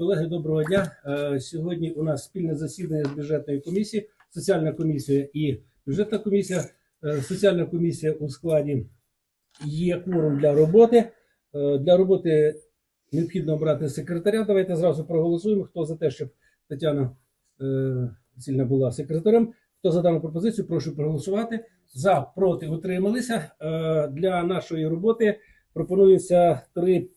Колеги, доброго дня. Е, Сьогодні у нас спільне засідання з бюджетною комісією, соціальна комісія і бюджетна комісія. Е, Соціальна комісія у складі є кворум для роботи. Е, Для роботи необхідно обрати секретаря. Давайте зразу проголосуємо. Хто за те, щоб Тетяна Васильівна була секретарем? Хто за дану пропозицію, прошу проголосувати. За, проти, утрималися. Для нашої роботи пропонується три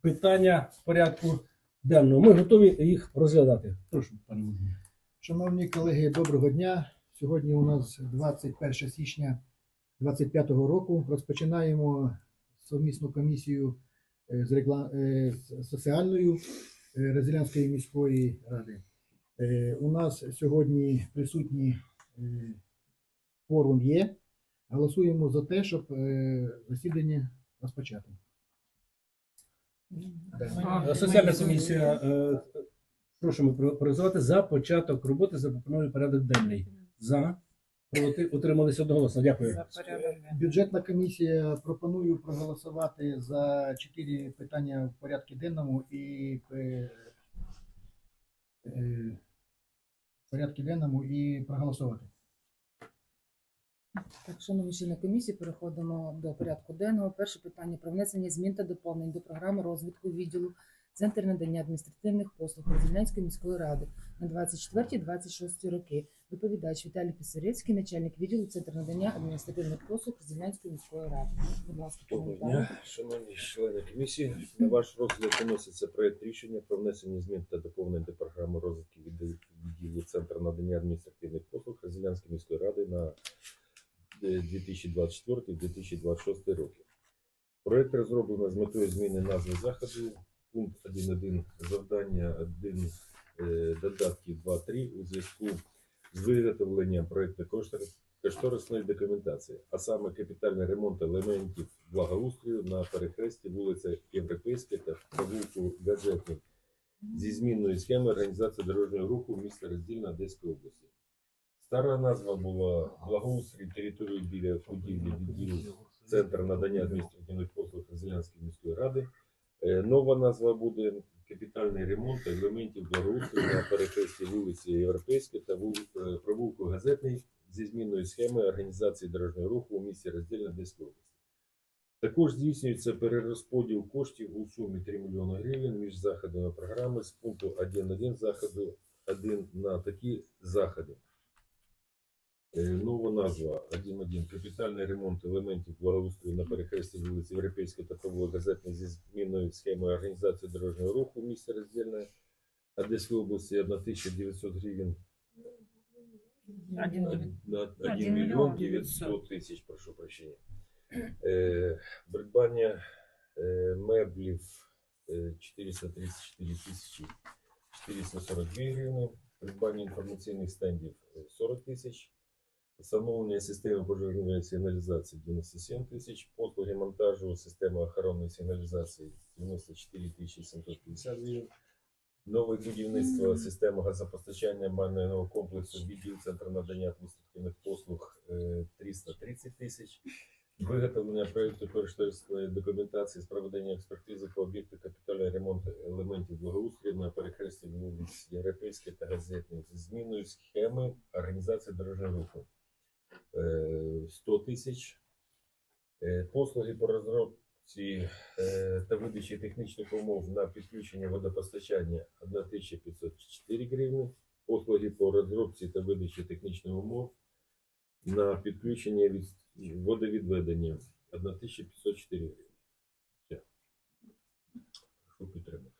питання в порядку денного. Ми готові їх розглядати. Прошу, пане Володимире. Шановні колеги, доброго дня. Сьогодні у нас 21 січня 2025 року. Розпочинаємо совмісну комісію е, з, регла... е, з соціальною е, Резилянської міської ради. У нас сьогодні присутні форум є. Голосуємо за те, щоб засідання розпочати. Е, Соціальна комісія. е, Просимо проголосувати за початок роботи за пропонований порядок денний. За, проти, утрималися одноголосно. Дякую. Бюджетна комісія пропоную проголосувати за чотири питання в порядку денному і е, порядку денному і проголосувати. Так, шановні члени комісії, переходимо до порядку денного. Перше питання про внесення змін та доповнень до програми розвитку відділу Центр надання адміністративних послуг Розілянської міської ради на 24-26 роки. Доповідач Віталій Писаревський, начальник відділу Центр надання адміністративних послуг Розілянської міської ради. Будь ласка, Доброго дня, шановні члени комісії. На ваш розгляд виноситься проект рішення про внесення змін та доповнень до програми розвитку відділу- Центр надання адміністративних послуг Резилянської міської ради на 2024-2026 роки. Проект розроблено з метою зміни назви заходу. Пункт 1.1 завдання 1 е, додатки 2.3 у зв'язку з виготовленням проекту кошторисної документації, а саме капітальний ремонт елементів благоустрою на перехресті вулиця Європейська та провулку Гаджетник зі змінною схеми організації дорожнього руху міста Роздільна Одеської області. Стара назва була благоустрій території біля будівлі відділу Центр надання адміністративних послуг Розілянської міської ради. Е, Нова назва буде капітальний ремонт елементів благоустрою на перехресті вулиці Європейська та е, провулку Газетний зі зміною схеми організації дорожнього руху у місті Роздільна Одеської області. Також здійснюється перерозподіл коштів у сумі 3 мільйони гривень між заходами програми з пункту 1.1 заходу 1 на такі заходи. Е, Нова назва 1.1. Капітальний ремонт елементів благоустрою на перехресті вулиці Європейської та провулок Газетний зі зміною схеми організації дорожнього руху у місті Роздільна Одеської області 1900 гривень. Один на 1 Один мільйон мільйон 900 тисяч, прошу прощення. Е, придбання е, меблів е, 434 тисячі 442 гривні, придбання інформаційних стендів е, 40 тисяч, встановлення системи пожежної сигналізації 97 тисяч, послуги монтажу системи охоронної сигналізації 94 тисячі 750 гривень, Нове будівництво системи газопостачання мального комплексу відділ Центру надання адміністративних послуг е, 330 тисяч. Виготовлення проєкту кошторисної документації з проведення експертизи по об'єкту капітального ремонту елементів благоустрою на перехресті вулиць Європейської та Газетної. Зі зміною схеми організації дорожнього руху. Е, 100 тисяч. Е, Послуги по розробці е, та видачі технічних умов на підключення водопостачання 1504 гривні. Послуги по розробці та видачі технічних умов на підключення від водовідведення 1504 гривні. Все. Прошу підтримати.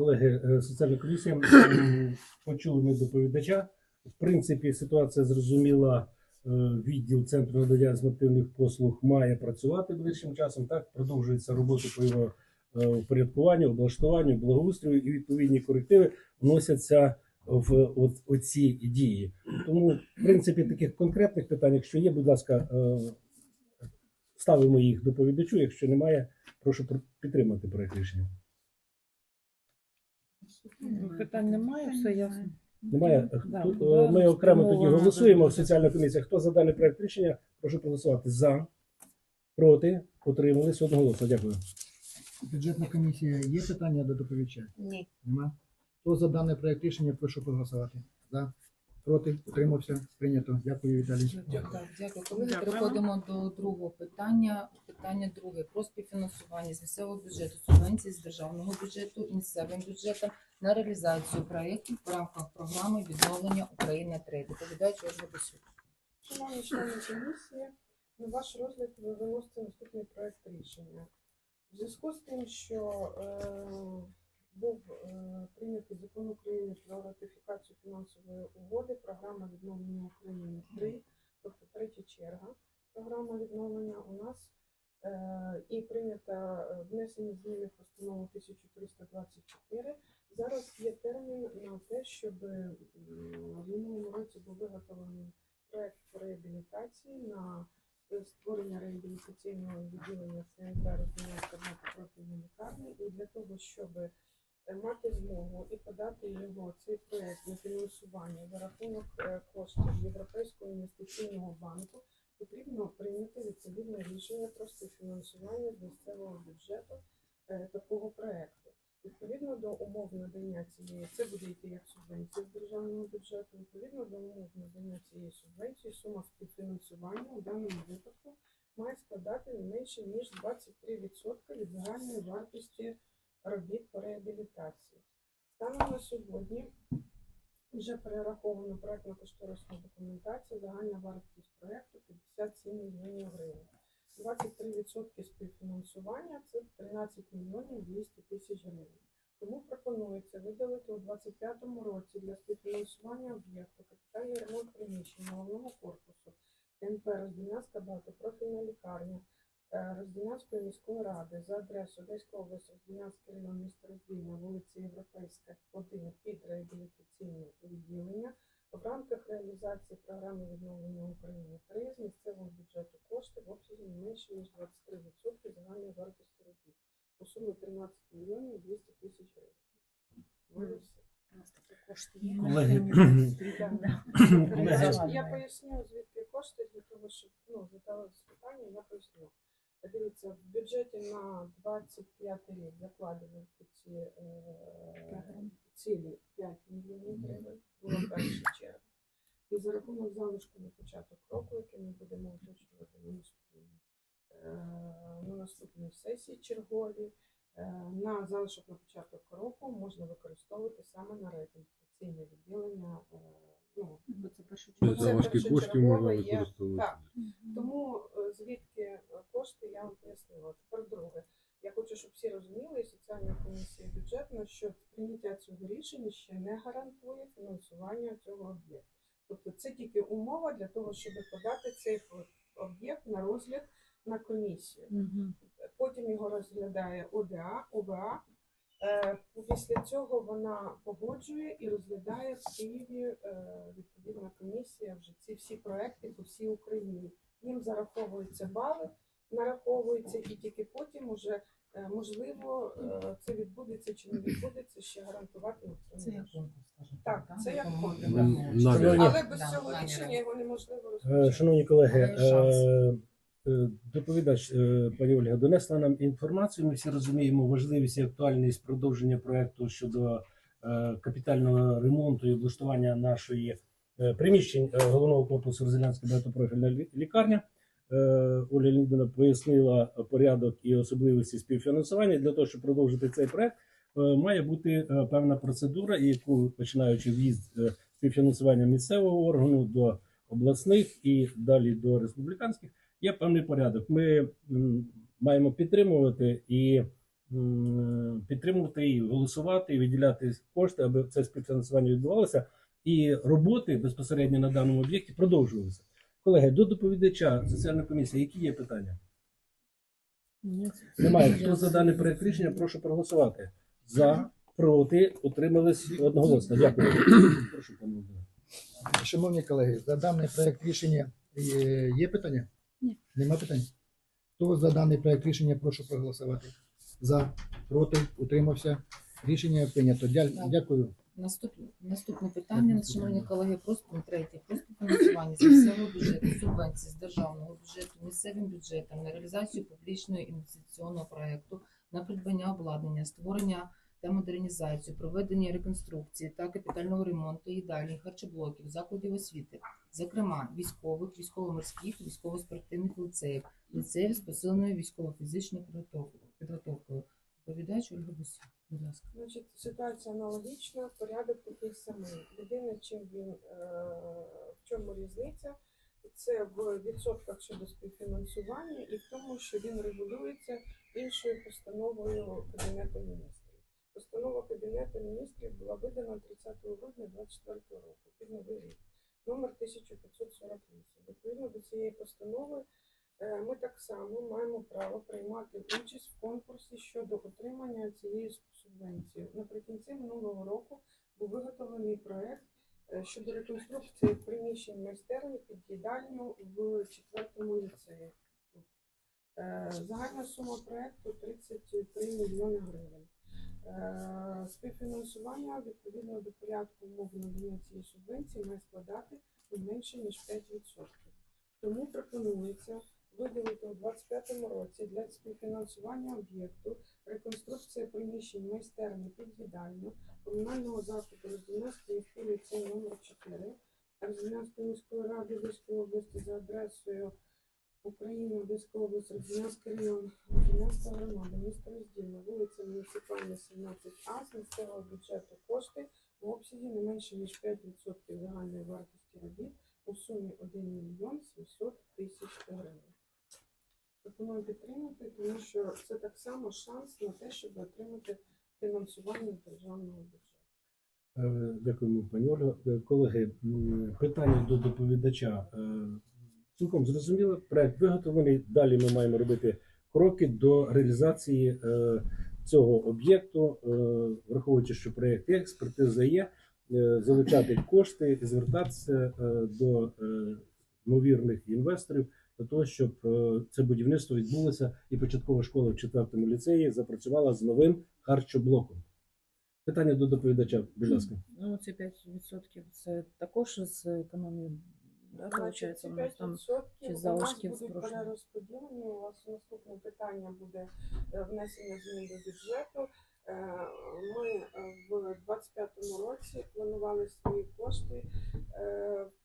Е, Колеги, е, соціальна комісія почули ми доповідача. В принципі, ситуація зрозуміла. Е, Відділ центру надання адміністративних послуг має працювати ближчим часом. Так продовжується робота по його е, упорядкуванню, облаштуванню, благоустрою і відповідні корективи вносяться в от, оці дії. Тому, в принципі, таких конкретних питань, якщо є, будь ласка, е, ставимо їх доповідачу. Якщо немає, прошу підтримати проект рішення. Питань немає, все ясно. Немає. Да, Тут, да, е, Ми окремо тоді голосуємо. в Соціальна комісія. Хто за даний проект рішення? Прошу проголосувати за, проти, утримались одноголосно. Дякую. Бюджетна комісія. Є питання до доповідача? Ні. Нема. Хто за даний проект рішення, прошу проголосувати. За, проти, утримався, прийнято. Дякую, Віталій. Так, дякую. Колеги, Дякую. переходимо до другого питання. Питання друге про співфінансування з місцевого бюджету, субвенції з державного бюджету і місцевим бюджетом на реалізацію проєктів в рамках програми відновлення України 3 Доповідач Ольга Босюк. Шановні члени комісії, на ваш розгляд ви виносите наступний проект рішення. В зв'язку з тим, що е, був е, прийнятий закон України про ратифікацію фінансової угоди, програма відновлення України 3, тобто третя черга програма відновлення у нас. Е, і прийнято е, внесені зміни в постанову 1324. Зараз є термін на те, щоб в минулому році був виготовлений проект реабілітації на створення реабілітаційного відділення ЦНК Розділянська профільної лікарні. І для того, щоб мати змогу і подати його цей проект на фінансування за рахунок е, коштів Європейського інвестиційного банку, потрібно прийняти відповідне рішення про співфінансування з місцевого бюджету е, такого проекту. Відповідно до умов надання цієї, це буде йти як субвенція з державного бюджету. Відповідно до умов надання цієї субвенції, сума співфінансування у даному випадку має складати не менше ніж 23% від загальної вартості робіт по реабілітації. Станом на сьогодні вже перераховано проектно-кошторисну документацію. Загальна вартість проекту 57 мільйонів гривень. 23% співфінансування це 13 мільйонів 200 тисяч гривень. Тому пропонується виділити у 2025 році для співфінансування об'єкту капітальний ремонт приміщень головного корпусу КНП Розділянська багатопрофільна лікарня Розділянської міської ради за адресою Одеська область, Розділянський район міста Роздільна, вулиця Європейська, 1 під реабілітаційне відділення в рамках реалізації програми відновлення України 3 з місцевого бюджету кошти в обсязі не менше ніж 23% загальної вартості робіт. У сумі 13 мільйонів 200 тисяч гривень. Ну, колеги, я поясню, звідки кошти для того, щоб ну, задали питання, я поясню. Дивіться, в бюджеті на 25 рік закладені ці е, цілі 5 мільйонів гривень, була перша черга. І за рахунок залишку на початок року, який ми будемо уточнювати на наступному е, на наступній сесії чергові, е, на залишок на початок року можна використовувати саме на реабілітаційне відділення. е, Ну, це Ну, Тобто це першочергове є. Так. Тому звідки кошти я вам пояснила. Тепер друге. Я хочу, щоб всі розуміли, і соціальна комісія бюджетна, що прийняття цього рішення ще не гарантує фінансування цього об'єкту. Тобто це тільки умова для того, щоб подати цей об'єкт на розгляд на комісію. Потім його розглядає ОДА, ОВА. Е, Після цього вона погоджує і розглядає в Києві е, відповідна комісія вже ці всі проекти по всій Україні. Їм зараховуються бали, нараховуються, і тільки потім уже е, можливо е, це відбудеться чи не відбудеться, ще гарантувати Це як конкурс, Так, це як конкурс. намір. Але без цього рішення його неможливо Е, розпочати. Шановні колеги, доповідач пані Ольга донесла нам інформацію. Ми всі розуміємо важливість і актуальність продовження проекту щодо капітального ремонту і облаштування нашої приміщень головного корпусу Розелянська багатопрофільна лі- лікарня. Е, Оля Леонідовна пояснила порядок і особливості співфінансування. Для того, щоб продовжити цей проект, е, має бути е, певна процедура, яку починаючи в'їзд співфінансування місцевого органу до обласних і далі до республіканських, є певний порядок. Ми маємо підтримувати і підтримувати і голосувати, і виділяти кошти, аби це співфінансування відбувалося, і роботи безпосередньо на даному об'єкті продовжувалися. Колеги, до доповідача соціальної комісії, які є питання? Ні. Немає. Хто за даний проект рішення, прошу проголосувати. За, проти, утримались одноголосно. Дякую. Прошу, пане Володимире. Шановні колеги, за даний проект рішення е, є питання? Ні. Нема питань? Хто за даний проект рішення, прошу проголосувати. За, проти, утримався. Рішення прийнято. Дя- Дякую. Наступне, наступне питання, шановні колеги, про спів- третє, про співфінансування з місцевого бюджету, субвенції з державного бюджету, місцевим бюджетом на реалізацію публічного інвестиційного проекту на придбання обладнання, створення та модернізацію, проведення реконструкції та капітального ремонту їдальні, харчоблоків, закладів освіти, зокрема військових, військово-морських, військово-спортивних ліцеїв, ліцеїв з посиленою військово-фізичною підготовкою. підготовкою. Ольга Бусі, будь ласка. Значить, ситуація аналогічна, порядок такий самий. Єдине, чим він е, в чому різниця, це в відсотках щодо співфінансування і в тому, що він регулюється іншою постановою Кабінету міністрів. Постанова Кабінету міністрів була видана 30 грудня 2024 року під новий рік, номер 1548. Відповідно до цієї постанови Ми так само маємо право приймати участь в конкурсі щодо отримання цієї субвенції. Наприкінці минулого року був виготовлений проект е, щодо реконструкції приміщень майстерні під їдальню в четвертому ліцеї. Е, Загальна сума проекту 33 мільйони гривень. Е, Співфінансування відповідно до порядку умов надання цієї субвенції має складати не менше ніж 5%. Тому пропонується виділити у 2025 році для співфінансування об'єкту реконструкція приміщень майстерні під їдальню комунального закладу Роздільнянський міський ліцей номер 4 Роздільнянської міської ради Львівської області за адресою Україна, Одеська область, Роздільнянський район, Роздільнянська громада, місто Роздільна, вулиця Муніципальна, 17А, з місцевого бюджету кошти в обсязі не менше ніж 5% загальної вартості робіт у сумі 1 мільйон 700 тисяч гривень. Пропоную підтримати, тому що це так само шанс на те, щоб отримати фінансування державного бюджету. Е, Дякуємо, пані Ольга. Е, Колеги, питання до доповідача. Е, Цілком зрозуміло, проект виготовлений. Далі ми маємо робити кроки до реалізації цього об'єкту, враховуючи, що проєкт є, експертиза є, залучати кошти і звертатися до ймовірних інвесторів для того, щоб е, це будівництво відбулося і початкова школа в четвертому ліцеї запрацювала з новим харчоблоком. Питання до доповідача, будь ласка. Ну, ці 5% це також з економії, виходить, у нас там 5% чи у нас залишків з перерозподілені. У вас наступне питання буде е, внесення змін до бюджету. Е, Ми в 2025 році планували свої кошти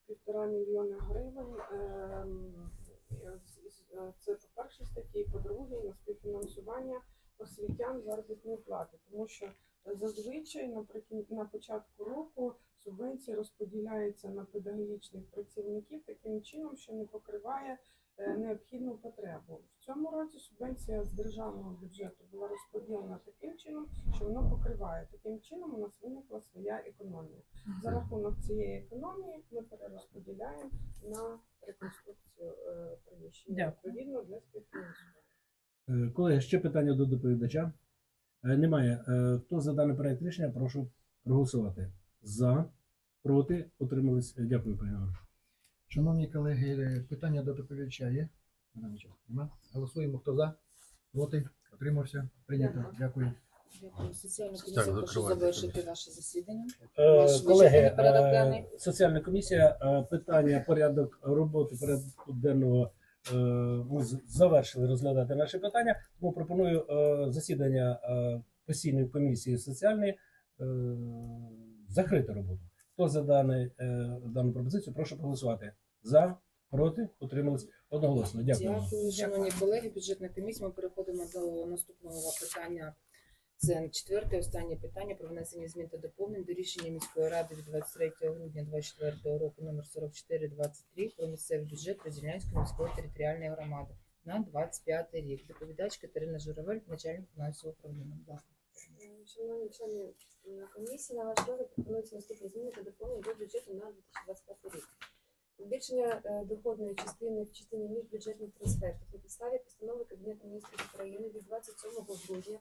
півтора мільйона гривень. Е, Це по першій статті, по-друге, на співфінансування освітян заробітної плати, тому що зазвичай наприкін... на початку року субвенція розподіляється на педагогічних працівників таким чином, що не покриває необхідну потребу. В цьому році субвенція з державного бюджету була розподілена таким чином, що воно покриває. Таким чином у нас виникла своя економія. За рахунок цієї економії ми перерозподіляємо на реконструкцію е, приміщення відповідно для співфінансування. Е, Колеги, ще питання до доповідача. Е, Немає. Е, Хто за даний проект рішення, прошу проголосувати. За, проти, утримались. Е, Дякую, пані. Шановні колеги, питання до доповідача є? Нема? Голосуємо. Хто за? Проти? Отримався? Прийнято. Дякую. Дякую. Соціальна комісія прошу завершити наше засідання. Е, Ваш Колеги, порядок е, соціальна комісія, е, питання порядок роботи порядку денного е, ми з- завершили розглядати наші питання. Тому пропоную е, засідання е, постійної комісії соціальної е, закрити роботу. Хто за дане, е, дану пропозицію, прошу проголосувати. За, проти, утримались одноголосно. Дякую. Дякую, шановні колеги. Бюджетна комісія. Ми переходимо до наступного питання. Це четверте останнє питання про внесення змін та доповнень до рішення міської ради від 23 грудня 2024 року номер 4423 про місцевий бюджет Розділянської міської територіальної громади на 25 рік. Доповідач Катерина Журавель, начальник фінансового управління. Шановні члени е, комісії, на ваш розгляд пропонуються наступні зміни та доповнення до бюджету на 2025 рік. Збільшення е, доходної частини в частині міжбюджетних трансфертів на підставі постанови Кабінету міністрів України від 27 грудня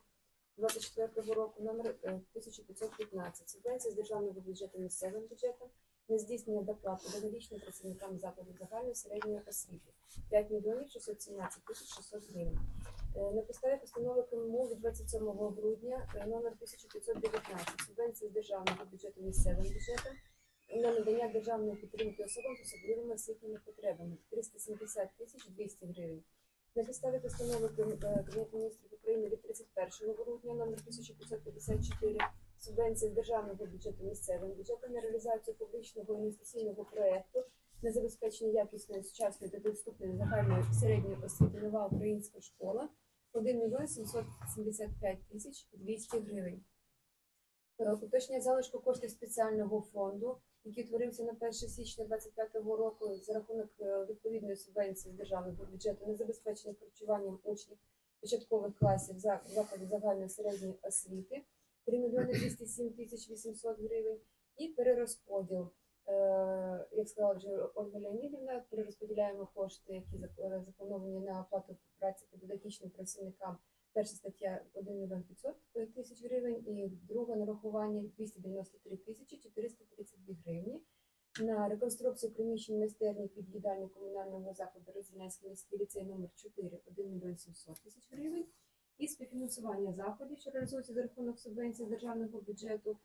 2024 року номер е, 1515. Субвенція з державного бюджету місцевим бюджетом на здійснення доплат педагогічним працівникам закладів загальної середньої освіти 5 мільйонів 617 тисяч 600 гривень. Е, На підставі постанови КМУ від 27 грудня е, номер 1519 субвенції з державного бюджету місцевим бюджетом на надання державної підтримки особам з особливими освітніми потребами 370 тисяч 200 гривень. На підставі постанови е, Кабінету міністрів України від 31 грудня номер 1554 субвенції з державного бюджету місцевим бюджетом на реалізацію публічного інвестиційного проекту на забезпечення якісної сучасної та доступної загальної середньої освіти нова українська школа 1 мільйон 775 тисяч 200 гривень. Е, Уточнення залишку коштів спеціального фонду, який утворився на 1 січня 2025 року за рахунок е, відповідної субвенції з державного бюджету на забезпечення харчуванням учнів початкових класів за- закладів загальної середньої освіти 3 мільйони 207 тисяч 800 гривень і перерозподіл. Е, Як сказала вже Ольга Леонідівна, перерозподіляємо кошти, які е, заплановані на оплату праці педагогічним працівникам. Перша стаття 1 мільйон 500 тисяч гривень і друге нарахування 293 тисячі 432 гривні. На реконструкцію приміщень майстерні під їдальню комунального закладу Розділянський міський ліцей номер 4 1 мільйон 700 тисяч гривень. І співфінансування заходів, що реалізуються за рахунок субвенцій з державного бюджету е,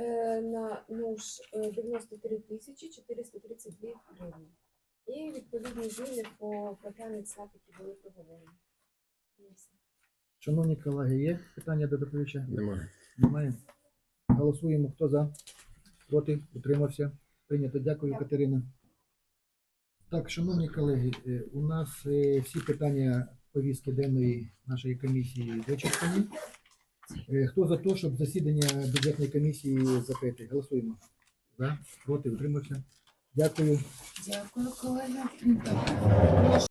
на НУШ е, 93 тисячі 432 гривні. І відповідні зміни по програмі ЦНАП, які були проговорені. Шановні колеги, є питання до доповідача? Немає. Немає. Голосуємо. Хто за? Проти? Утримався? Прийнято. Дякую, Дякую. Катерина. Так, шановні колеги, е, у нас е, всі питання повістки денної нашої комісії вичерпані. Е, Хто за те, щоб засідання бюджетної комісії закрити? Голосуємо. За, проти, утримався. Дякую. Дякую, колеги.